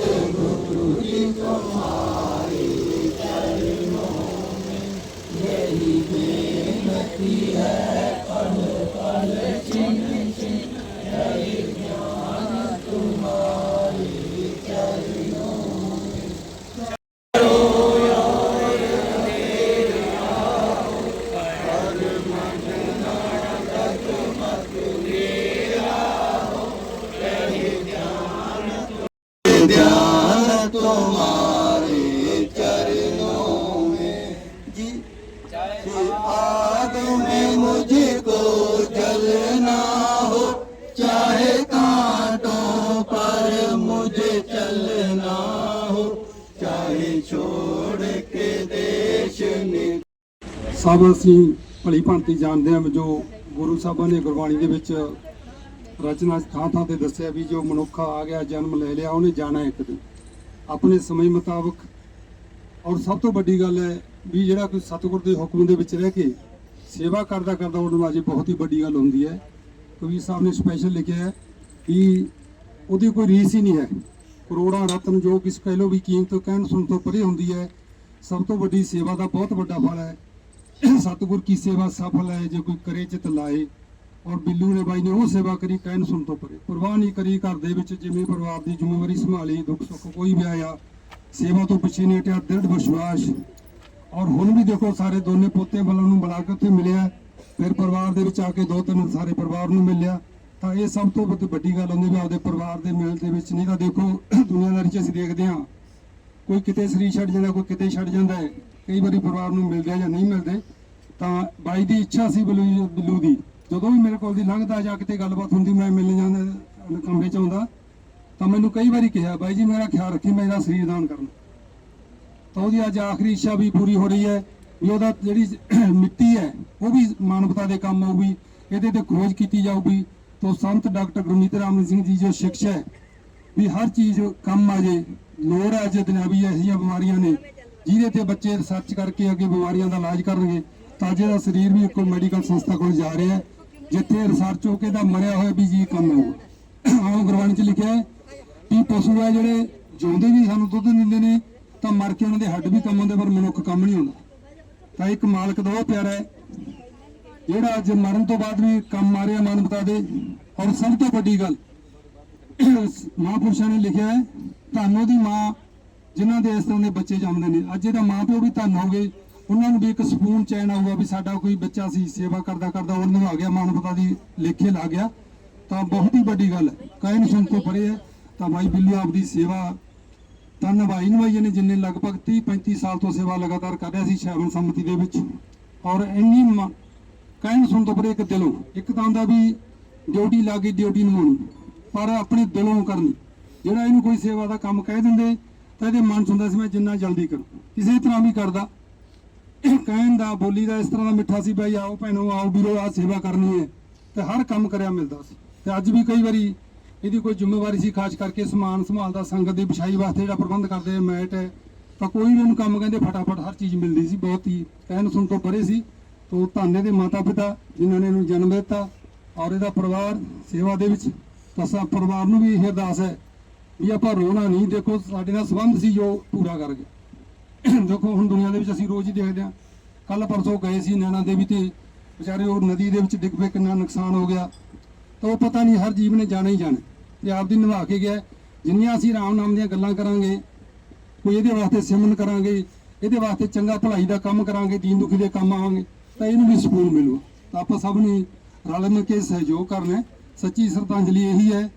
tudo de tomar. ਸਭ ਅਸੀਂ ਭਲੀ ਭਾਂਤੀ ਜਾਣਦੇ ਹਾਂ ਜੋ ਗੁਰੂ ਸਾਹਿਬਾਂ ਨੇ ਗੁਰਬਾਣੀ ਦੇ ਵਿੱਚ ਰਚਨਾ ਥਾਂ ਥਾਂ ਤੇ ਦੱਸਿਆ ਵੀ ਜੋ ਮਨੁੱਖ ਆ ਗਿਆ, ਜਨਮ ਲੈ ਲਿਆ, ਉਹਨੇ ਜਾਣਾ ਇੱਕ ਦਿਨ। ਆਪਣੇ ਸਮੇਂ ਮੁਤਾਬਕ ਔਰ ਸਭ ਤੋਂ ਵੱਡੀ ਗੱਲ ਹੈ ਵੀ ਜਿਹੜਾ ਕੋਈ ਸਤਿਗੁਰ ਦੇ ਹੁਕਮ ਦੇ ਵਿੱਚ ਰਹਿ ਕੇ ਸੇਵਾ ਕਰਦਾ ਕਰਦਾ ਉਹਨਾਂ ਵਾਜੀ ਬਹੁਤ ਹੀ ਵੱਡੀ ਗੱਲ ਹੁੰਦੀ ਹੈ। ਕਬੀਰ ਸਾਹਿਬ ਨੇ ਸਪੈਸ਼ਲ ਲਿਖਿਆ ਹੈ ਕਿ ਉਹਦੀ ਕੋਈ ਰੀਸ ਹੀ ਨਹੀਂ ਹੈ। ਕਰੋੜਾਂ ਰਤਨ ਜੋ ਕਿਸ ਕਹਿ ਲੋ ਵੀ ਕੀਮਤ ਕਹਿਣ ਸੁਣ ਤੋਂ ਪਰੇ ਹੁੰਦੀ ਹੈ। ਸਭ ਤੋਂ ਵੱਡੀ ਸੇਵਾ ਦਾ ਬਹੁਤ ਵੱਡਾ ਫਲ ਹੈ। ਸਤਿਗੁਰ ਕੀ ਸੇਵਾ ਸਫਲ ਹੈ ਜੇ ਕੋਈ ਕਰੇ ਚਿਤ ਲਾਏ ਔਰ ਬਿੱਲੂ ਨੇ ਬਾਈ ਨੇ ਉਹ ਸੇਵਾ ਕਰੀ ਕਹਿਣ ਸੁਣ ਤੋਂ ਪਰੇ ਪਰਵਾਹ ਨਹੀਂ ਕਰੀ ਘਰ ਦੇ ਵਿੱਚ ਜਿਵੇਂ ਪਰਿਵਾਰ ਦੀ ਜ਼ਿੰਮੇਵਾਰੀ ਸੰਭਾਲੀ ਦੁੱਖ ਸੁੱਖ ਕੋਈ ਵੀ ਆਇਆ ਸੇਵਾ ਤੋਂ ਪਿੱਛੇ ਨਹੀਂ ਹਟਿਆ ਦ੍ਰਿੜ ਵਿਸ਼ਵਾਸ ਔਰ ਹੁਣ ਵੀ ਦੇਖੋ ਸਾਰੇ ਦੋਨੇ ਪੋਤੇ ਵੱਲੋਂ ਨੂੰ ਬੁਲਾ ਕੇ ਉੱਥੇ ਮਿਲਿਆ ਫਿਰ ਪਰਿਵਾਰ ਦੇ ਵਿੱਚ ਆ ਕੇ ਦੋ ਤਿੰਨ ਸਾਰੇ ਪਰਿਵਾਰ ਨੂੰ ਮਿਲਿਆ ਤਾਂ ਇਹ ਸਭ ਤੋਂ ਵੱਡੀ ਗੱਲ ਹੁੰਦੀ ਵੀ ਆਪਦੇ ਪਰਿਵਾਰ ਦੇ ਮੇਲ ਦੇ ਵਿੱਚ ਨਹੀਂ ਤਾਂ ਦੇਖੋ ਦੁਨੀਆਦਾਰੀ 'ਚ ਅਸੀਂ ਦੇਖਦੇ ਹਾਂ ਕੋਈ ਕਿਤੇ ਸਰੀਰ ਛੱਡ ਜਾਂਦਾ ਕੋਈ ਕਿਤੇ ਛੱਡ ਜਾਂਦਾ ਹੈ ਕਈ ਵਾਰੀ ਪਰਿਵਾਰ ਨੂੰ ਮਿਲਦੇ ਜਾਂ ਨਹੀਂ ਮਿਲਦੇ, ਤਾਂ ਬਾਈ ਦੀ ਇੱਛਾ ਸੀ ਬਿੱਲੂ ਬਿੱਲੂ ਦੀ। ਜਦੋਂ ਵੀ ਮੇਰੇ ਕੋਲ ਦੀ ਲੰਘਦਾ ਜਾਂ ਕਿਤੇ ਗੱਲਬਾਤ ਹੁੰਦੀ, ਮੈਂ ਮਿਲਣ ਜਾਂਦਾ ਕਮਰੇ 'ਚ ਆਉਂਦਾ, ਤਾਂ ਮੈਨੂੰ ਕਈ ਵਾਰੀ ਕਿਹਾ, ਬਾਈ ਜੀ, ਮੇਰਾ ਖਿਆਲ ਰੱਖੀ, ਮੈਂ ਇਹਦਾ ਸਰੀਰ ਦਾਨ ਕਰਨਾ। ਤਾਂ ਉਹਦੀ ਅੱਜ ਆਖਰੀ ਇੱਛਾ ਵੀ ਪੂਰੀ ਹੋ ਰਹੀ ਹੈ, ਵੀ ਉਹਦਾ ਜਿਹੜੀ ਮਿੱਟੀ ਹੈ, ਉਹ ਵੀ ਮਾਨਵਤਾ ਦੇ ਕੰਮ ਆਊਗੀ, ਇਹਦੇ ਤੇ ਖੋਜ ਕੀਤੀ ਜਾਊਗੀ। ਤਾਂ ਸੰਤ ਡਾਕਟਰ ਗੁਰਮੀਤ ਰਾਮ ਸਿੰਘ ਜੀ ਜੋ ਸਿੱਖਿਆ ਹੈ, ਵੀ ਹਰ ਚੀਜ਼ ਕੰਮ ਆ ਜੇ, ਲੋੜ ਹੈ ਜੇ, ਦੁਨਿਆਵੀ ਇਹੋ ਜਿਹੀਆਂ ਬਿਮਾਰੀਆਂ ਨੇ ਜਿਹਦੇ ਤੇ ਬੱਚੇ ਰਿਸਰਚ ਕਰਕੇ ਅੱਗੇ ਬਿਮਾਰੀਆਂ ਦਾ ਇਲਾਜ ਕਰਨਗੇ ਤਾਜ਼ੇ ਦਾ ਸਰੀਰ ਵੀ ਇੱਕੋ ਮੈਡੀਕਲ ਸੰਸਥਾ ਕੋਲ ਜਾ ਰਿਹਾ ਹੈ, ਜਿੱਥੇ ਰਿਸਰਚ ਹੋ ਕੇ ਦਾ ਮਰਿਆ ਹੋਇਆ ਵੀ ਜੀ ਕੰਮ ਆਊਗਾ ਆਹ ਗੁਰਬਾਣੀ ਚ ਲਿਖਿਆ ਹੈ ਵੀ ਪਸ਼ੂ ਆ ਜਿਹੜੇ ਜਿਉਂਦੇ ਵੀ ਸਾਨੂੰ ਦੁੱਧ ਦਿੰਦੇ ਨੇ, ਤਾਂ ਮਰ ਕੇ ਉਹਨਾਂ ਦੇ ਹੱਡ ਵੀ ਕੰਮ ਆਉਂਦੇ, ਪਰ ਮਨੁੱਖ ਕੰਮ ਨਹੀਂ ਆਉਂਦਾ। ਤਾਂ ਇੱਕ ਮਾਲਕ ਦਾ ਉਹ ਪਿਆਰਾ ਹੈ, ਜਿਹੜਾ ਅੱਜ ਮਰਨ ਤੋਂ ਬਾਅਦ ਵੀ ਕੰਮ ਆ ਰਿਹਾ ਮਾਨਵਤਾ ਦੇ। ਔਰ ਸਭ ਤੋਂ ਵੱਡੀ ਗੱਲ ਮਹਾਂਪੁਰਸ਼ਾਂ ਨੇ ਲਿਖਿਆ ਹੈ ਤੁਹਾਨੂੰ ਉਹਦੀ ਮਾਂ ਜਿਨ੍ਹਾਂ ਦੇ ਇਸ ਤਰ੍ਹਾਂ ਦੇ ਬੱਚੇ ਜੰਮਦੇ ਨੇ। ਅੱਜ ਇਹਦਾ ਮਾਂ ਪਿਓ ਵੀ ਧੰਨ ਹੋ ਗਏ। ਉਹਨਾਂ ਨੂੰ ਵੀ ਇੱਕ ਸਕੂਨ ਚੈਨ ਆਊਗਾ ਵੀ ਸਾਡਾ ਕੋਈ ਬੱਚਾ ਸੀ, ਸੇਵਾ ਕਰਦਾ ਕਰਦਾ ਉਹਨੂੰ ਆ ਗਿਆ ਮਾਨਵਤਾ ਦੀ ਲੇਖੇ ਲਾ ਗਿਆ। ਤਾਂ ਬਹੁਤ ਹੀ ਵੱਡੀ ਗੱਲ। ਹੈ ਕਹਿਣ ਸੁਣ ਤੋਂ ਪਰੇ ਹੈ। ਤਾਂ ਭਾਈ ਬਿੱਲੂ ਆਪਦੀ ਸੇਵਾ ਤਾਂ ਨਿਭਾਈ ਨਿਭਾਈ ਨੇ ਜਿੰਨੇ ਲਗਭਗ 30 35 ਸਾਲ ਤੋਂ ਸੇਵਾ ਲਗਾਤਾਰ ਕਰ ਰਿਹਾ ਸੀ ਸ਼ੈਵਨ ਸੰਮਤੀ ਦੇ ਵਿੱਚ। ਔਰ ਇੰਨੀ ਮ- ਕਹਿਣ ਸੁਣ ਤੋਂ ਪਰੇ ਇੱਕ ਦਿਲੋਂ, ਇੱਕ ਤਾਂ ਹੁੰਦਾ ਵੀ ਡਿਊਟੀ ਲਾ ਡਿਊਟੀ ਨਿਭਾਉਣੀ। ਪਰ ਆਪਣੇ ਦਿਲੋਂ ਕਰਨੀ। ਜਿਹੜਾ ਇਹਨੂੰ ਕੋਈ ਸੇਵਾ ਦਾ ਕੰਮ ਕਹਿ ਦਿੰਦੇ ਤਾਂ ਇਹਦੇ ਮਨ 'ਚ ਹੁੰਦਾ ਸੀ, ਮੈਂ ਜਿੰਨਾ ਜਲਦੀ ਕਰਾਂ। ਕਿਸੇ ਤਰ੍ਹਾਂ ਵੀ ਕਰਦਾ। ਕਹਿਣ ਦਾ, ਬੋਲੀ ਦਾ ਇਸ ਤਰ੍ਹਾਂ ਦਾ ਮਿੱਠਾ ਸੀ, ਬਈ ਆਓ ਭੈਣੋ, ਆਓ ਵੀਰੋ ਆ ਸੇਵਾ ਕਰਨੀ ਹੈ। ਤੇ ਹਰ ਕੰਮ ਕਰਿਆ ਮਿਲਦਾ ਸੀ। ਤੇ ਅੱਜ ਵੀ ਕਈ ਵਾਰੀ ਇਹਦੀ ਕੋਈ ਜ਼ਿੰਮੇਵਾਰੀ ਸੀ, ਖਾਸ ਕਰਕੇ ਸਮਾਨ ਸੰਭਾਲ ਦਾ, ਸੰਗਤ ਦੀ ਵਿਛਾਈ ਵਾਸਤੇ ਜਿਹੜਾ ਪ੍ਰਬੰਧ ਕਰਦੇ ਮੈਟ ਹੈ। ਤਾਂ ਕੋਈ ਵੀ ਇਹਨੂੰ ਕੰਮ ਕਹਿੰਦੇ ਫਟਾਫਟ ਹਰ ਚੀਜ਼ ਮਿਲਦੀ ਸੀ, ਬਹੁਤ ਹੀ ਕਹਿਣ ਸੁਣ ਤੋਂ ਪਰੇ ਸੀ। ਤੋਂ ਧੰਨੇ ਦੇ ਮਾਤਾ ਪਿਤਾ ਜਿਨ੍ਹਾਂ ਨੇ ਇਹਨੂੰ ਜਨਮ ਦਿੱਤਾ ਔਰ ਇਹਦਾ ਪਰਿਵਾਰ ਸੇਵਾ ਦੇ ਵਿੱਚ, ਤਾਂ ਸਭ ਪਰਿਵਾਰ ਨੂੰ ਵੀ ਇਹ ਅਰਦਾਸ ਹੈ ਵੀ ਆਪਾਂ ਰੋਣਾ ਨਹੀਂ, ਦੇਖੋ ਸਾਡੇ ਨਾਲ ਸੰਬੰਧ ਸੀ ਜੋ ਪੂਰਾ ਕਰ ਗਏ। ਦੇਖੋ ਹੁਣ ਦੁਨੀਆ ਦੇ ਵਿੱਚ ਅਸੀਂ ਰੋਜ਼ ਹੀ ਦੇਖਦੇ ਹਾਂ। ਕੱਲ ਪਰਸੋਂ ਗਏ ਸੀ ਨੈਣਾ ਦੇਵੀ ਤੇ, ਵਿਚਾਰੇ ਉਹ ਨਦੀ ਦੇ ਵਿੱਚ ਡਿੱਗ ਪਏ, ਕਿੰਨਾ ਨੁਕਸਾਨ ਹੋ ਗਿਆ। ਤਾਂ ਉਹ ਪਤਾ ਨਹੀਂ, ਹਰ ਜੀਵ ਨੇ ਜਾਣਾ ਹੀ ਜਾਣਾ। ਤੇ ਆਪਦੀ ਨਿਭਾ ਕੇ ਗਿਆ। ਜਿੰਨੀਆਂ ਅਸੀਂ ਰਾਮ ਨਾਮ ਦੀਆਂ ਗੱਲਾਂ ਕਰਾਂਗੇ, ਕੋਈ ਇਹਦੇ ਵਾਸਤੇ ਸਿਮਰਨ ਕਰਾਂਗੇ, ਇਹਦੇ ਵਾਸਤੇ ਚੰਗਾ ਭਲਾਈ ਦਾ ਕੰਮ ਕਰਾਂਗੇ, ਦੀਨ ਦੁਖੀ ਦੇ ਕੰਮ ਆਵਾਂਗੇ, ਤਾਂ ਇਹਨੂੰ ਵੀ ਸਕੂਨ ਮਿਲੂਗਾ। ਤਾਂ ਆਪਾਂ ਸਭ ਨੇ ਰਲ ਮਿਲ ਕੇ ਸਹਿਯੋਗ ਕਰਨਾ ਸੱਚੀ ਸ਼ਰਧਾਂਜਲੀ ਇਹੀ ਹੈ।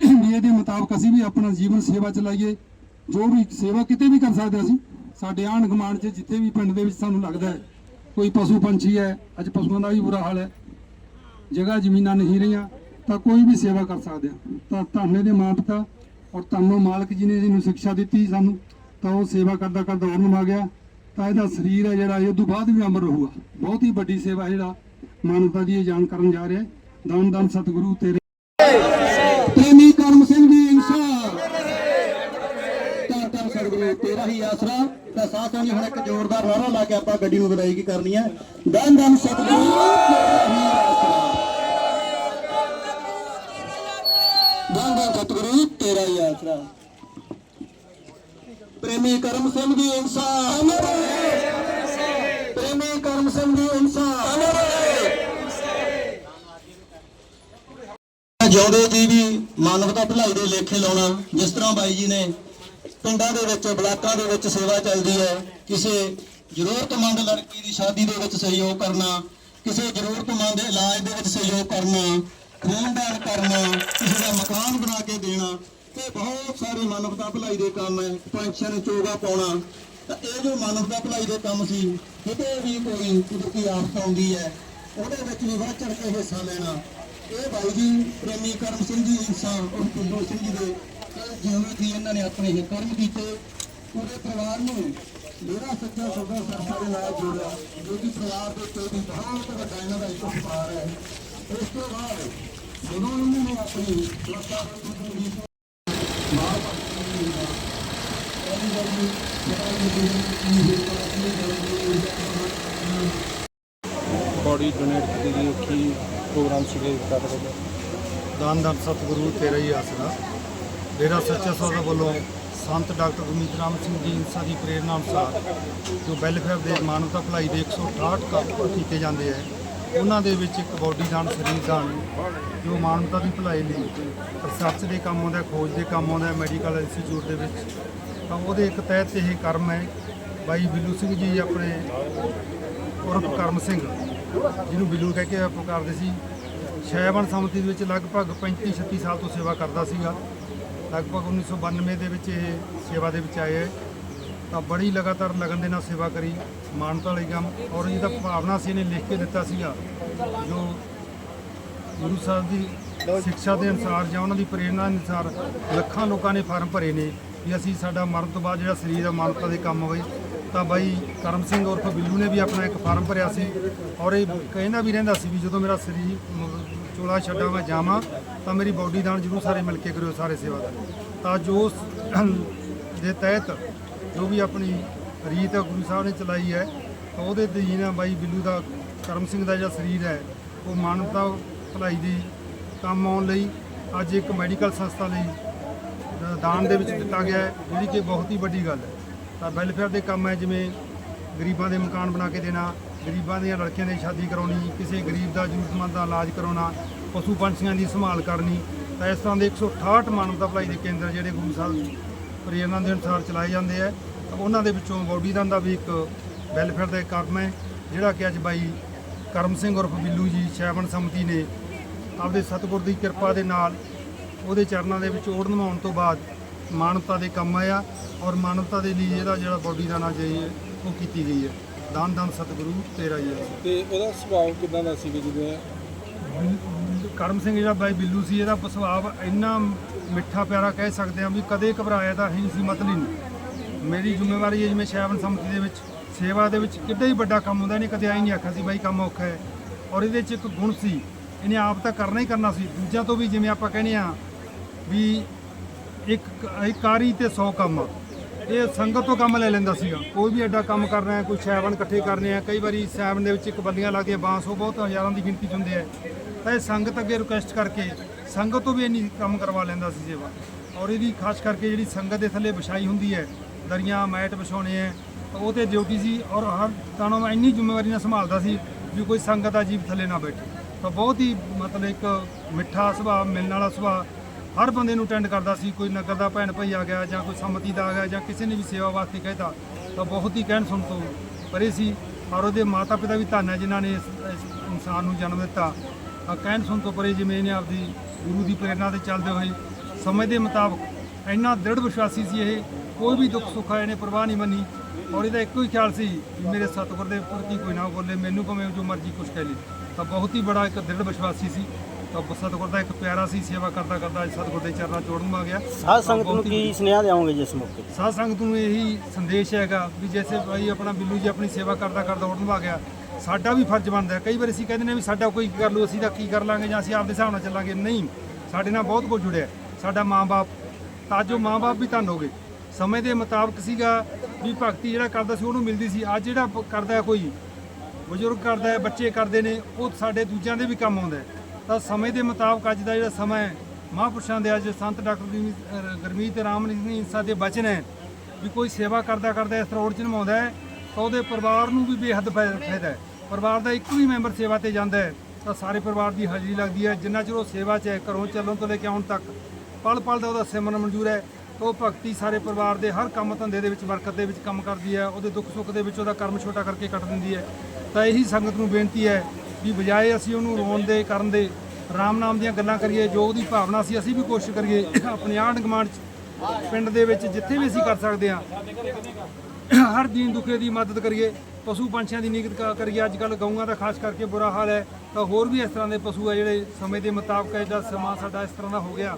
ਵੀ ਇਹਦੇ ਮੁਤਾਬਕ ਅਸੀਂ ਵੀ ਆਪਣਾ ਜੀਵਨ ਸੇਵਾ ਚਲਾਈਏ ਜੋ ਵੀ ਸੇਵਾ ਕਿਤੇ ਵੀ ਕਰ ਸਕਦੇ ਅਸੀਂ, ਸਾਡੇ ਆਂਢ ਗੁਆਂਢ 'ਚ ਜਿੱਥੇ ਵੀ ਪਿੰਡ ਦੇ ਵਿੱਚ ਸਾਨੂੰ ਲੱਗਦਾ ਹੈ, ਕੋਈ ਪਸ਼ੂ ਪੰਛੀ ਹੈ, ਅੱਜ ਪਸ਼ੂਆਂ ਦਾ ਵੀ ਬੁਰਾ ਹਾਲ ਹੈ। ਜਗ੍ਹਾ ਜ਼ਮੀਨਾਂ ਨਹੀਂ ਰਹੀਆਂ, ਤਾਂ ਕੋਈ ਵੀ ਸੇਵਾ ਕਰ ਸਕਦੇ ਆ ਤਾਂ ਧੰਨੇ ਦੇ ਮਾਂ ਪਿਤਾ ਔਰ ਧੰਨੋ ਮਾਲਕ ਜੀ ਨੇ ਇਹਨੂੰ ਸਿੱਖਿਆ ਦਿੱਤੀ ਸਾਨੂੰ, ਤਾਂ ਉਹ ਸੇਵਾ ਕਰਦਾ ਕਰਦਾ ਹੋਰ ਨਿਭਾ ਗਿਆ। ਤਾਂ ਇਹਦਾ ਸਰੀਰ ਹੈ ਜਿਹੜਾ, ਇਹ ਤੋਂ ਬਾਅਦ ਵੀ ਅਮਰ ਰਹੂਗਾ। ਬਹੁਤ ਹੀ ਵੱਡੀ ਸੇਵਾ ਜਿਹੜਾ, ਮਾਨਵਤਾ ਦੀ ਇਹ ਜਾਣ ਕਰਨ ਜਾ ਰਿਹਾ ਹੈ। ਦਾਨ ਦਾਨ ਸਤਿਗੁਰੂ ਤੇਰੇ ਪ੍ਰੇਮੀ ਕਰਮ ਸਿੰਘ ਜੀ ਇਨਸਾਨ ਤਾਂ ਤਾਂ ਸਤਿਗੁਰੂ ਤੇਰਾ ਹੀ ਆਸਰਾ, ਤਾਂ ਸਾਹ ਹੋਣੀ ਹੁਣ ਇੱਕ ਜ਼ੋਰਦਾਰ ਨਾਰਾ ਲਾ ਕੇ ਆਪਾਂ ਗੱਡੀ ਨੂੰ ਵਿਦਾਇਗੀ ਕਰਨੀ ਹੈ। ਦਾਨ ਦਾਨ ਸਤਿਗੁਰੂ, ਤੇਰਾ ਹੀ ਆਸਰਾ। ਦਾਨ ਦਾਨ ਸਤਿਗੁਰੂ, ਤੇਰਾ ਹੀ ਆਸਰਾ। ਪ੍ਰੇਮੀ ਕਰਮ ਸਿੰਘ ਦੀ ਇਨਸਾਨ ਪ੍ਰੇਮੀ ਕਰਮ ਸਿੰਘ ਦੀ ਇਨਸਾਨ ਜਿਉਂਦੇ ਜੀ ਵੀ ਮਾਨਵਤਾ ਭਲਾਈ ਦੇ ਲੇਖੇ ਲਾਉਣਾ, ਜਿਸ ਤਰ੍ਹਾਂ ਬਾਈ ਜੀ ਨੇ ਪਿੰਡਾਂ ਦੇ ਵਿੱਚ, ਬਲਾਕਾਂ ਦੇ ਵਿੱਚ ਸੇਵਾ ਚੱਲਦੀ ਹੈ। ਕਿਸੇ ਜ਼ਰੂਰਤਮੰਦ ਲੜਕੀ ਦੀ ਸ਼ਾਦੀ ਦੇ ਵਿੱਚ ਸਹਿਯੋਗ ਕਰਨਾ, ਕਿਸੇ ਜ਼ਰੂਰਤਮੰਦ ਇਲਾਜ ਦੇ ਵਿੱਚ ਸਹਿਯੋਗ ਕਰਨਾ ਖੂਨਦਾਨ ਕਰਨਾ, ਕਿਸੇ ਦਾ ਮਕਾਨ ਬਣਾ ਕੇ ਦੇਣਾ ਤੇ ਬਹੁਤ ਸਾਰੇ ਮਾਨਵਤਾ ਭਲਾਈ ਦੇ ਕੰਮ ਹੈ। ਪੈਨਸ਼ਨ, ਚੋਗਾ ਪਾਉਣਾ, ਤਾਂ ਇਹ ਜੋ ਮਾਨਵਤਾ ਭਲਾਈ ਦੇ ਕੰਮ ਸੀ, ਕਿਤੇ ਵੀ ਕੋਈ ਕੁਦਰਤੀ ਆਫਤ ਆਉਂਦੀ ਹੈ, ਉਹਦੇ ਵਿੱਚ ਵੀ ਵੱਧ ਚੜ ਕੇ ਹਿੱਸਾ ਲੈਣਾ। ਇਹ ਬਾਈ ਜੀ ਪ੍ਰੇਮੀ ਕਰਮ ਸਿੰਘ ਜੀ, ਇਨਸਾਨ, ਉਹ ਕੁੰਦੋ ਸਿੰਘ ਜੀ ਦੇ ਜਿਵੇਂ ਕਿ ਇਹਨਾਂ ਨੇ ਆਪਣੇ ਇਹ ਕਰਮ ਕੀਤੇ ਉਹਦੇ ਪਰਿਵਾਰ ਨੂੰ ਮੇਰਾ ਸੱਚਾ ਸੌਦਾ ਸਰਸਾ ਦੇ ਨਾਲ ਜੋੜਿਆ ਜੋ ਕਿ ਪਰਿਵਾਰ ਦੇ ਵੀ ਬਹੁਤ ਵੱਡਾ ਇਹਨਾਂ ਦਾ ਇੱਕ ਉਪਕਾਰ ਹੈ। ਇਸ ਤੋਂ ਬਾਅਦ ਜਦੋਂ ਇਹਨਾਂ ਨੇ ਆਪਣੀ ਸੁਰੱਖਿਆ ਦੀ ਮਾਂ ਬੋਡੀ ਡੋਨੇਟ ਕੀਤੀ ਗਈ ਕੀ ਪ੍ਰੋਗਰਾਮ ਸੀਗੇ ਕਰ ਰਹੇ ਦਾਨ ਦਨ ਸਤਿਗੁਰੂ ਤੇਰਾ ਹੀ ਆਸਰਾ। ਡੇਰਾ ਸੱਚਾ ਸੌਦਾ ਵੱਲੋਂ ਸੰਤ ਡਾਕਟਰ ਗੁਰਮੀਤ ਰਾਮ ਸਿੰਘ ਜੀ ਇੰਸਾ ਦੀ ਪ੍ਰੇਰਨਾ ਅਨੁਸਾਰ ਜੋ ਵੈਲਫੇਅਰ ਦੇ ਮਾਨਵਤਾ ਭਲਾਈ ਦੇ 168 ਕੰਮ ਕੀਤੇ ਜਾਂਦੇ ਹੈ ਉਹਨਾਂ ਦੇ ਵਿੱਚ ਇੱਕ ਬਾਡੀ ਦਾਨ, ਸਰੀਰ ਦਾਨ, ਜੋ ਮਾਨਵਤਾ ਦੀ ਭਲਾਈ ਲਈ ਰਿਸਰਚ ਦੇ ਕੰਮ ਆਉਂਦਾ, ਖੋਜ ਦੇ ਕੰਮ ਆਉਂਦਾ, ਮੈਡੀਕਲ ਇੰਸਟੀਚਿਊਟ ਦੇ ਵਿੱਚ, ਤਾਂ ਉਹਦੇ ਇੱਕ ਤਹਿਤ ਇਹ ਕਰਮ ਹੈ। ਬਾਈ ਬਿੱਲੂ ਸਿੰਘ ਜੀ ਆਪਣੇ ਉਰਫ ਕਰਮ ਸਿੰਘ, ਜਿਹਨੂੰ ਬਿੱਲੂ ਕਹਿ ਕੇ ਪੁਕਾਰਦੇ ਸੀ, ਸ਼ੈਵਨ ਸਮਿਤੀ ਦੇ ਵਿੱਚ ਲਗਭਗ 35 36 ਸਾਲ ਤੋਂ ਸੇਵਾ ਕਰਦਾ ਸੀਗਾ। ਲਗਭਗ 1992 ਦੇ ਵਿੱਚ ਇਹ ਸੇਵਾ ਦੇ ਵਿੱਚ ਆਏ ਹੈ। ਤਾਂ ਬੜੀ ਲਗਾਤਾਰ ਲਗਨ ਦੇ ਨਾਲ ਸੇਵਾ ਕਰੀ ਮਾਨਤਾ ਵਾਲੀ ਕੰਮ ਔਰ ਇਹਦਾ ਭਾਵਨਾ ਸੀ, ਇਹਨੇ ਲਿਖ ਕੇ ਦਿੱਤਾ ਸੀਗਾ, ਜੋ ਗੁਰੂ ਸਾਹਿਬ ਦੀ ਸਿੱਖਿਆ ਦੇ ਅਨੁਸਾਰ ਜਾਂ ਉਹਨਾਂ ਦੀ ਪ੍ਰੇਰਣਾ ਅਨੁਸਾਰ ਲੱਖਾਂ ਲੋਕਾਂ ਨੇ ਫਾਰਮ ਭਰੇ ਨੇ ਵੀ ਅਸੀਂ ਸਾਡਾ ਮਰਨ ਤੋਂ ਬਾਅਦ ਜਿਹੜਾ ਸਰੀਰ ਆ, ਮਾਨਤਾ ਦੇ ਕੰਮ ਹੋਵੇ ਤਾਂ ਬਾਈ ਕਰਮ ਸਿੰਘ ਉਰਫ ਬਿੱਲੂ ਨੇ ਵੀ ਆਪਣਾ ਇੱਕ ਫਾਰਮ ਭਰਿਆ ਸੀ। ਔਰ ਇਹ ਕਹਿੰਦਾ ਵੀ ਰਹਿੰਦਾ ਸੀ ਵੀ ਜਦੋਂ ਮੇਰਾ ਸਰੀਰ ਮ- ਚੋਲਾ ਛੱਡਾਂ ਮੈਂ ਜਾਵਾਂ, ਤਾਂ ਮੇਰੀ ਬੋਡੀ ਦਾਨ ਜ਼ਰੂਰ ਸਾਰੇ ਮਿਲ ਕੇ ਕਰਿਓ, ਸਾਰੇ ਸੇਵਾਦਾਰ ਤਾਂ ਜੋ ਦੇ ਤਹਿਤ ਜੋ ਵੀ ਆਪਣੀ ਰੀਤ ਗੁਰੂ ਸਾਹਿਬ ਨੇ ਚਲਾਈ ਹੈ, ਤਾਂ ਉਹਦੇ ਤੇ ਹੀ ਨਾ ਬਾਈ ਬਿੱਲੂ ਦਾ ਕਰਮ ਸਿੰਘ ਦਾ ਜਿਹੜਾ ਸਰੀਰ ਹੈ, ਉਹ ਮਾਨਵਤਾ ਭਲਾਈ ਦੀ ਕੰਮ ਆਉਣ ਲਈ ਅੱਜ ਇੱਕ ਮੈਡੀਕਲ ਸੰਸਥਾ ਲਈ ਦਾਨ ਦੇ ਵਿੱਚ ਦਿੱਤਾ ਗਿਆ ਹੈ, ਜਿਹੜੀ ਕਿ ਬਹੁਤ ਹੀ ਵੱਡੀ ਗੱਲ ਹੈ। ਤਾਂ ਵੈਲਫੇਅਰ ਦੇ ਕੰਮ ਹੈ, ਜਿਵੇਂ ਗਰੀਬਾਂ ਦੇ ਮਕਾਨ ਬਣਾ ਕੇ ਦੇਣਾ ਗਰੀਬਾਂ ਦੀਆਂ ਲੜਕੀਆਂ ਦੀ ਸ਼ਾਦੀ ਕਰਾਉਣੀ, ਕਿਸੇ ਗਰੀਬ ਦਾ ਜ਼ਰੂਰਤਮੰਦ ਦਾ ਇਲਾਜ ਕਰਾਉਣਾ, ਪਸ਼ੂ ਪੰਛੀਆਂ ਦੀ ਸੰਭਾਲ ਕਰਨੀ, ਤਾਂ ਇਸ ਤਰ੍ਹਾਂ ਦੇ 168 ਮਾਨਵਤਾ ਭਲਾਈ ਦੇ ਕੇਂਦਰ ਜਿਹੜੇ ਗੁਰੂ ਸਾਹਿਬ ਪ੍ਰੇਰਨਾ ਦੇ ਅਨੁਸਾਰ ਚਲਾਏ ਜਾਂਦੇ ਆ, ਤਾਂ ਉਹਨਾਂ ਦੇ ਵਿੱਚੋਂ ਬੋਡੀ ਦਾਨ ਦਾ ਵੀ ਇੱਕ ਵੈਲਫੇਅਰ ਦਾ ਇੱਕ ਕੰਮ ਹੈ, ਜਿਹੜਾ ਕਿ ਅੱਜ ਬਾਈ ਕਰਮ ਸਿੰਘ ਉਰਫ ਬਿੱਲੂ ਜੀ ਸ਼ੈਵਨ ਸਮਤੀ ਨੇ ਆਪਦੇ ਸਤਿਗੁਰ ਦੀ ਕਿਰਪਾ ਦੇ ਨਾਲ ਉਹਦੇ ਚਰਨਾਂ ਦੇ ਵਿੱਚ ਓੜ ਨਵਾਉਣ ਤੋਂ ਬਾਅਦ ਮਾਨਵਤਾ ਦੇ ਕੰਮ ਆਇਆ ਔਰ ਮਾਨਵਤਾ ਦੇ ਲਈ ਇਹਦਾ ਜਿਹੜਾ ਬੋਡੀ ਦਾ ਨਾ ਉਹ ਕੀਤੀ ਗਈ ਹੈ। ਦਾਨ ਦਾਨ ਸਤਿਗੁਰੂ ਤੇਰਾ ਹੀ ਹੈ। ਤੇ ਉਹਦਾ ਸੁਭਾਅ ਕਿਦਾਂ ਦਾ ਸੀ ਜਿਵੇਂ ਕਰਮ ਸਿੰਘ ਜਿਹੜਾ ਬਾਈ ਬਿੱਲੂ ਸੀ ਇਹਦਾ ਸੁਭਾਅ ਇੰਨਾ ਮਿੱਠਾ ਪਿਆਰਾ ਕਹਿ ਸਕਦੇ ਹਾਂ ਵੀ ਕਦੇ ਘਬਰਾਇਆ ਤਾਂ ਹੀ ਸੀ ਮਤਲਬ ਹੀ ਨਹੀਂ। ਮੇਰੀ ਜ਼ਿੰਮੇਵਾਰੀ ਹੈ ਜਿਵੇਂ ਸ਼ੈਵਨ ਸਮਿਤੀ ਦੇ ਵਿੱਚ ਸੇਵਾ ਦੇ ਵਿੱਚ ਕਿੱਡਾ ਹੀ ਵੱਡਾ ਕੰਮ ਹੁੰਦਾ ਇਹਨੇ ਕਦੇ ਆਈ ਨਹੀਂ ਆਖਿਆ ਸੀ ਬਾਈ ਕੰਮ ਔਖਾ ਹੈ। ਔਰ ਇਹਦੇ 'ਚ ਇੱਕ ਗੁਣ ਸੀ ਇਹਨੇ ਆਪ ਤਾਂ ਕਰਨਾ ਹੀ ਕਰਨਾ ਸੀ। ਦੂਜਿਆਂ ਤੋਂ ਵੀ ਜਿਵੇਂ ਆਪਾਂ ਕਹਿੰਦੇ ਆ ਵੀ ਇੱਕ ਇੱਕ ਕਾਰੀ ਤੇ 100 ਕੰਮ ਇਹ ਸੰਗਤ ਤੋਂ ਕੰਮ ਲੈ ਲੈਂਦਾ ਸੀਗਾ। ਕੋਈ ਵੀ ਐਡਾ ਕੰਮ ਕਰਨਾ ਹੈ ਕੋਈ ਸੈਵਨ ਇਕੱਠੇ ਕਰਨੇ ਆ, ਕਈ ਵਾਰੀ ਸੈਵਨ ਦੇ ਵਿੱਚ ਇੱਕ ਬੰਦੀਆਂ ਲੱਗਦੀਆਂ ਬਾਂਸ, ਉਹ ਬਹੁਤ ਹਜ਼ਾਰਾਂ ਦੀ ਗਿਣਤੀ 'ਚ ਹੁੰਦੇ ਆ। ਤਾਂ ਇਹ ਸੰਗਤ ਅੱਗੇ ਰਿਕੁਐਸਟ ਕਰਕੇ ਸੰਗਤ ਤੋਂ ਵੀ ਇੰਨੀ ਕੰਮ ਕਰਵਾ ਲੈਂਦਾ ਸੀ ਸੇਵਾ। ਔਰ ਇਹਦੀ ਖਾਸ ਕਰਕੇ ਜਿਹੜੀ ਸੰਗਤ ਦੇ ਥੱਲੇ ਵਿਛਾਈ ਹੁੰਦੀ ਹੈ, ਦਰੀਆਂ, ਮੈਟ ਵਿਛਾਉਣੇ ਆ ਉਹ ਤੇ ਡਿਊਟੀ ਸੀ ਔਰ ਹਰ ਤਾਣੋਂ ਮੈਂ ਇੰਨੀ ਜ਼ਿੰਮੇਵਾਰੀ ਨਾਲ ਸੰਭਾਲਦਾ ਸੀ ਵੀ ਕੋਈ ਸੰਗਤ ਦਾ ਜੀਵ ਥੱਲੇ ਨਾ ਬੈਠੇ। ਤਾਂ ਬਹੁਤ ਹੀ ਮਤਲਬ ਇੱਕ ਮਿੱਠਾ ਸੁਭਾਅ, ਮਿਲਣ ਵਾਲਾ ਸੁਭਾਅ ਹਰ ਬੰਦੇ ਨੂੰ ਅਟੈਂਡ ਕਰਦਾ ਸੀ, ਕੋਈ ਨਗਰ ਦਾ ਭੈਣ ਭਾਈ ਆ ਗਿਆ ਜਾਂ ਕੋਈ ਸੰਮਤੀ ਦਾ ਆ ਗਿਆ ਜਾਂ ਕਿਸੇ ਨੇ ਵੀ ਸੇਵਾ ਵਾਸਤੇ ਕਹਿਤਾ, ਤਾਂ ਬਹੁਤ ਹੀ ਕਹਿਣ ਸੁਣ ਤੋਂ ਪਰੇ ਸੀ। ਔਰ ਉਹਦੇ ਮਾਤਾ ਪਿਤਾ ਵੀ ਧੰਨ ਹੈ ਜਿਨ੍ਹਾਂ ਨੇ ਇਸ ਇਸ ਇਨਸਾਨ ਨੂੰ ਜਨਮ ਦਿੱਤਾ। ਤਾਂ ਕਹਿਣ ਸੁਣ ਤੋਂ ਪਰੇ ਜਿਵੇਂ ਇਹਨੇ ਆਪਦੀ ਗੁਰੂ ਦੀ ਪ੍ਰੇਰਣਾ ਤੇ ਚੱਲਦੇ ਹੋਏ ਸਮੇਂ ਦੇ ਮੁਤਾਬਕ ਇੰਨਾ ਦ੍ਰਿੜ ਵਿਸ਼ਵਾਸੀ ਸੀ ਇਹ, ਕੋਈ ਵੀ ਦੁੱਖ ਸੁੱਖ ਆਇਆ ਇਹਨੇ ਪਰਵਾਹ ਨਹੀਂ ਮੰਨੀ। ਔਰ ਇਹਦਾ ਇੱਕੋ ਹੀ ਖਿਆਲ ਸੀ ਮੇਰੇ ਸਤਿਗੁਰ ਦੇ ਪ੍ਰਤੀ ਕੋਈ ਨਾ ਬੋਲੇ, ਮੈਨੂੰ ਭਾਵੇਂ ਜੋ ਮਰਜ਼ੀ ਕੁਛ ਕਹਿ ਲੇ। ਤਾਂ ਬਹੁਤ ਹੀ ਬੜਾ ਇੱਕ ਦ੍ਰਿੜ ਵਿਸ਼ਵਾਸੀ ਸੀ। ਸਤਿਗੁਰ ਦਾ ਇੱਕ ਪਿਆਰਾ ਸੀ ਸੇਵਾ ਕਰਦਾ ਕਰਦਾ ਅੱਜ ਸਤਿਗੁਰ ਦੇ ਚਰਨਾਂ ਚੋੜਨ ਆ ਗਿਆ ਸਾਧ ਸੰਗਤ ਨੂੰ ਕੀ ਸੁਨੇਹਾ ਦੇਵੋਗੇ ਜਿਸ ਮੌਕੇ ਤੇ? ਸਾਧ ਸੰਗਤ ਨੂੰ ਇਹੀ ਸੰਦੇਸ਼ ਹੈਗਾ ਵੀ ਜੈਸੇ ਭਾਈ ਆਪਣਾ ਬਿੱਲੂ ਜੀ ਆਪਣੀ ਸੇਵਾ ਕਰਦਾ ਕਰਦਾ ਉੜਨ ਆ ਗਿਆ ਸਾਡਾ ਵੀ ਫਰਜ਼ ਬਣਦਾ। ਕਈ ਵਾਰ ਅਸੀਂ ਕਹਿੰਦੇ ਨੇ ਵੀ ਸਾਡਾ ਕੋਈ ਕਰ ਲੂ ਅਸੀਂ ਤਾਂ ਕੀ ਕਰ ਲਾਂਗੇ ਜਾਂ ਅਸੀਂ ਆਪਦੇ ਹਿਸਾਬ ਨਾਲ ਚੱਲਾਂਗੇ ਨਹੀਂ ਸਾਡੇ ਨਾਲ ਬਹੁਤ ਕੁਝ ਜੁੜਿਆ। ਸਾਡਾ ਮਾਂ-ਬਾਪ ਤਾਂ ਜੋ ਮਾਂ-ਬਾਪ ਵੀ ਧੰਨ ਹੋ ਗਏ ਸਮੇਂ ਦੇ ਮੁਤਾਬਕ ਸੀਗਾ ਵੀ ਭਗਤੀ ਜਿਹੜਾ ਕਰਦਾ ਸੀ ਉਹਨੂੰ ਮਿਲਦੀ ਸੀ ਅੱਜ ਜਿਹੜਾ ਕਰਦਾ ਕੋਈ ਬਜ਼ੁਰਗ ਕਰਦਾ ਹੈ ਬੱਚੇ ਕਰਦੇ ਨੇ ਉਹ ਸਾਡੇ ਦੂਜਿਆਂ ਦੇ ਵੀ ਕੰਮ ਆਉਂਦਾ ਹੈ ਤਾਂ ਸਮੇਂ ਦੇ ਮੁਤਾਬਕ ਅੱਜ ਦਾ ਜਿਹੜਾ ਸਮਾਂ ਹੈ, ਮਹਾਂਪੁਰਸ਼ਾਂ ਦੇ ਅੱਜ ਸੰਤ ਡਾਕਟਰ ਗੁਰਮੀਤ- ਗੁਰਮੀਤ ਰਾਮ ਜੀ ਦੇ ਬਚਨ ਹੈ ਵੀ ਕੋਈ ਸੇਵਾ ਕਰਦਾ ਕਰਦਾ ਇਸ ਤਰ੍ਹਾਂ 'ਚ ਨਿਭਾਉਂਦਾ ਹੈ, ਤਾਂ ਉਹਦੇ ਪਰਿਵਾਰ ਨੂੰ ਵੀ ਬੇਹੱਦ ਫਾਇ- ਫਾਇਦਾ ਹੈ। ਪਰਿਵਾਰ ਦਾ ਇੱਕ ਵੀ ਮੈਂਬਰ ਸੇਵਾ ਤੇ ਜਾਂਦਾ ਹੈ, ਤਾਂ ਸਾਰੇ ਪਰਿਵਾਰ ਦੀ ਹਾਜ਼ਰੀ ਲੱਗਦੀ ਹੈ। ਜਿੰਨਾ ਚਿਰ ਉਹ ਸੇਵਾ 'ਚ ਹੈ, ਘਰੋਂ ਚੱਲਣ ਤੋਂ ਲੈ ਕੇ ਆਉਣ ਤੱਕ ਪਲ ਪਲ ਦਾ ਉਹਦਾ ਸਿਮਰਨ ਮਨਜ਼ੂਰ ਹੈ। ਉਹ ਭਗਤੀ ਸਾਰੇ ਪਰਿਵਾਰ ਦੇ ਹਰ ਕੰਮ ਧੰਦੇ ਦੇ ਵਿੱਚ ਬਰਕਤ ਦੇ ਵਿੱਚ ਕੰਮ ਕਰਦੀ ਹੈ, ਉਹਦੇ ਦੁੱਖ ਸੁੱਖ ਦੇ ਵਿੱਚ ਉਹਦਾ ਕਰਮ ਛੋਟਾ ਕਰਕੇ ਕੱਟ ਦਿੰਦੀ ਹੈ। ਤਾਂ ਇਹੀ ਸੰਗਤ ਨੂੰ ਬੇਨਤੀ ਹੈ ਵੀ ਬਜਾਏ ਅਸੀਂ ਉਹਨੂੰ ਰੋਣ ਦੇ, ਕਰਨ ਦੇ, ਰਾਮ ਨਾਮ ਦੀਆਂ ਗੱਲਾਂ ਕਰੀਏ ਜੋ ਉਹਦੀ ਭਾਵਨਾ ਸੀ, ਅਸੀਂ ਵੀ ਕੋਸ਼ਿਸ਼ ਕਰੀਏ ਆਪਣੇ ਆਂਢ ਗੁਆਂਢ 'ਚ, ਪਿੰਡ ਦੇ ਵਿੱਚ ਜਿੱਥੇ ਵੀ ਅਸੀਂ ਕਰ ਸਕਦੇ ਹਾਂ। ਹਰ ਦੀਨ ਦੁਖੇ ਦੀ ਮਦਦ ਕਰੀਏ, ਪਸ਼ੂ ਪੰਛੀਆਂ ਦੀ ਨਿਗਤ ਕਰੀਏ ਅੱਜ ਕੱਲ ਗਊਆਂ ਦਾ ਖਾਸ ਕਰਕੇ ਬੁਰਾ ਹਾਲ ਹੈ, ਤਾਂ ਹੋਰ ਵੀ ਇਸ ਤਰ੍ਹਾਂ ਦੇ ਪਸ਼ੂ ਆ ਜਿਹੜੇ ਸਮੇਂ ਦੇ ਮੁਤਾਬਕ ਇਹਦਾ ਸਮਾਂ ਸਾਡਾ ਇਸ ਤਰ੍ਹਾਂ ਦਾ ਹੋ ਗਿਆ,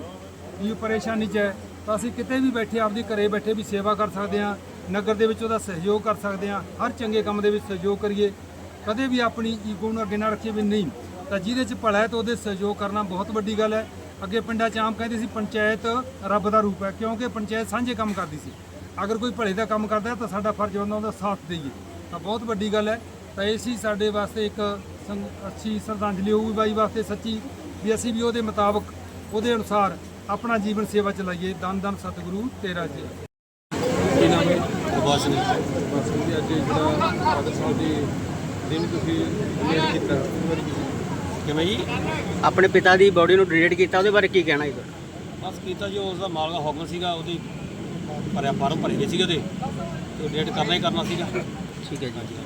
ਵੀ ਪਰੇਸ਼ਾਨੀ 'ਚ ਹੈ। ਤਾਂ ਅਸੀਂ ਕਿਤੇ ਵੀ ਬੈਠੇ, ਆਪਦੀ ਘਰੇ ਬੈਠੇ ਵੀ ਸੇਵਾ ਕਰ ਸਕਦੇ ਹਾਂ, ਨਗਰ ਦੇ ਵਿੱਚ ਉਹਦਾ ਸਹਿਯੋਗ ਕਰ ਸਕਦੇ ਹਾਂ, ਹਰ ਚੰਗੇ ਕੰਮ ਦੇ ਵਿੱਚ ਸਹਿਯੋਗ ਕਰੀਏ। ਕਦੇ ਵੀ ਆਪਣੀ ਈਗੋ ਨੂੰ ਅੱਗੇ ਨਾ ਰੱਖੀਏ ਵੀ ਨਹੀਂ। ਤਾਂ ਜਿਹਦੇ 'ਚ ਭਲਾ ਹੈ ਤਾਂ ਉਹਦੇ ਸਹਿਯੋਗ ਕਰਨਾ ਬਹੁਤ ਵੱਡੀ ਗੱਲ ਹੈ। ਅੱਗੇ ਪਿੰਡਾਂ 'ਚ ਆਮ ਕਹਿੰਦੇ ਸੀ ਪੰਚਾਇਤ ਰੱਬ ਦਾ ਰੂਪ ਹੈ ਕਿਉਂਕਿ ਪੰਚਾਇਤ ਸਾਂਝੇ ਕੰਮ ਕਰਦੀ ਸੀ। ਅਗਰ ਕੋਈ ਭਲੇ ਦਾ ਕੰਮ ਕਰਦਾ ਹੈ ਤਾਂ ਸਾਡਾ ਫਰਜ਼ ਹੁੰਦਾ ਉਹਦਾ ਸਾਥ ਦੇਈਏ। ਤਾਂ ਬਹੁਤ ਵੱਡੀ ਗੱਲ ਹੈ। ਤਾਂ ਇਹ ਸੀ ਸਾਡੇ ਵਾਸਤੇ ਇੱਕ ਅੱਛੀ ਸ਼ਰਧਾਂਜਲੀ ਹੋਊਗੀ ਬਾਈ ਵਾਸਤੇ ਸੱਚੀ ਵੀ ਅਸੀਂ ਵੀ ਉਹਦੇ ਮੁਤਾਬਕ ਉਹਦੇ ਅਨੁਸਾਰ ਆਪਣਾ ਜੀਵਨ ਸੇਵਾ ਚਲਾਈਏ। ਦਨ ਦਨ ਸਤਿਗੁਰੂ ਤੇਰਾ ਜੀ। ਕੀ ਨਾਮ ਹੈ? ਜੀ। ਅੱਜ ਜਿਹੜਾ ਫਾਦਰ ਸਾਹਿਬ ਦੀ ਦਿਨ ਤੁਸੀਂ ਡੋਨੇਟ ਕੀਤਾ ਉਹਦੇ ਬਾਰੇ ਕੀ ਕਿਵੇਂ ਜੀ? ਆਪਣੇ ਪਿਤਾ ਦੀ ਬਾਡੀ ਨੂੰ ਡੋਨੇਟ ਕੀਤਾ ਉਹਦੇ ਬਾਰੇ ਕੀ ਕਹਿਣਾ ਜੀ? ਬਸ ਕੀਤਾ ਜੋ ਉਸ ਦਾ ਮਾਲਕ ਦਾ ਹੁਕਮ ਸੀਗਾ ਉਹਦੀ ਭਰਿਆ ਫਾਰਮ ਭਰੇ ਗਏ ਸੀਗੇ ਉਹਦੇ ਤੇ ਡੇਟ ਕਰਨਾ ਹੀ ਕਰਨਾ ਸੀਗਾ। ਠੀਕ ਹੈ ਜੀ।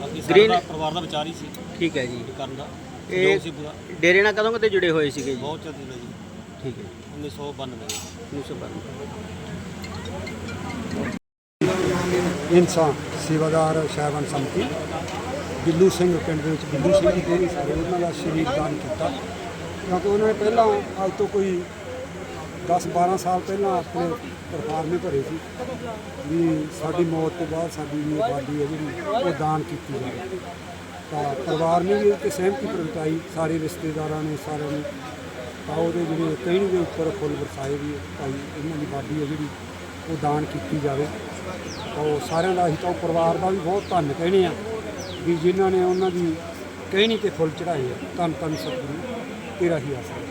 ਬਾਕੀ Green- ਸਾਡਾ ਪਰਿਵਾਰ ਦਾ ਵਿਚਾਰ ਹੀ ਸੀ ਠੀਕ ਹੈ ਜੀ। ਇਹ ਕਰਨ ਦਾ ਇਹ- ਜੋ ਸੀ ਪੂਰਾ। ਡੇਰੇ ਨਾਲ ਕਦੋਂ ਕਦੇ ਜੁੜੇ ਹੋਏ ਸੀਗੇ ਜੀ? ਬਹੁਤ ਚਿਰ ਦੀ ਜੀ। ਠੀਕ ਹੈ 1992 1992 ਇਨਸਾਨ ਸੇਵਾਦਾਰ ਸਾਹਿਬਾਨ ਸੰਮਤੀ। ਬਿੱਲੂ ਸਿੰਘ ਪਿੰਡ ਦੇ ਵਿੱਚ ਬਿੱਲੂ ਸਿੰਘ ਜੀ ਦੇ ਸਾਰੇ ਉਹਨਾਂ ਦਾ ਸ਼ਰੀਰ ਦਾਨ ਕੀਤਾ। ਕਿਉਂਕਿ ਉਹਨਾਂ ਨੇ ਪਹਿਲਾਂ ਅੱਜ ਤੋਂ ਕੋਈ 10 12 ਸਾਲ ਪਹਿਲਾਂ ਆਪਣੇ ਪਰਫਾਰਮੇ ਭਰੇ ਸੀ ਵੀ ਸਾਡੀ ਮੌਤ ਤੋਂ ਬਾਅਦ ਸਾਡੀ ਵੀ ਆਬਾਦੀ ਹੈ ਜਿਹੜੀ, ਉਹ ਦਾਨ ਕੀਤੀ ਜਾਵੇ। ਤਾਂ ਪਰਿਵਾਰ ਨੇ ਵੀ ਇਹ ਸਹਿਮਤੀ ਪ੍ਰਗਟਾਈ, ਸਾਰੇ ਰਿਸ਼ਤੇਦਾਰਾਂ ਨੇ, ਸਾਰਿਆਂ ਨੇ। ਤਾਂ ਉਹਦੇ ਜਿਹੜੇ ਕਹਿਣੀ ਦੇ ਉੱਪਰ ਫੁੱਲ ਵਰਸਾਏ ਵੀ ਭਾਈ, ਇਹਨਾਂ ਦੀ ਬਾਡੀ ਹੈ ਜਿਹੜੀ, ਉਹ ਦਾਨ ਕੀਤੀ ਜਾਵੇ। ਤਾਂ ਉਹ ਸਾਰਿਆਂ ਦਾ, ਅਸੀਂ ਤਾਂ ਉਹ ਪਰਿਵਾਰ ਦਾ ਵੀ ਬਹੁਤ ਧੰਨ ਕਹਿਣੇ ਆ ਵੀ ਜਿਨ੍ਹਾਂ ਨੇ ਉਹਨਾਂ ਦੀ ਕਹਿਣੀ ਤੇ ਫੁੱਲ ਚੜਾਏ ਆ। ਧੰਨ ਧੰਨ ਸਤਿਗੁਰੂ, ਤੇਰਾ ਹੀ ਆਸਰਾ।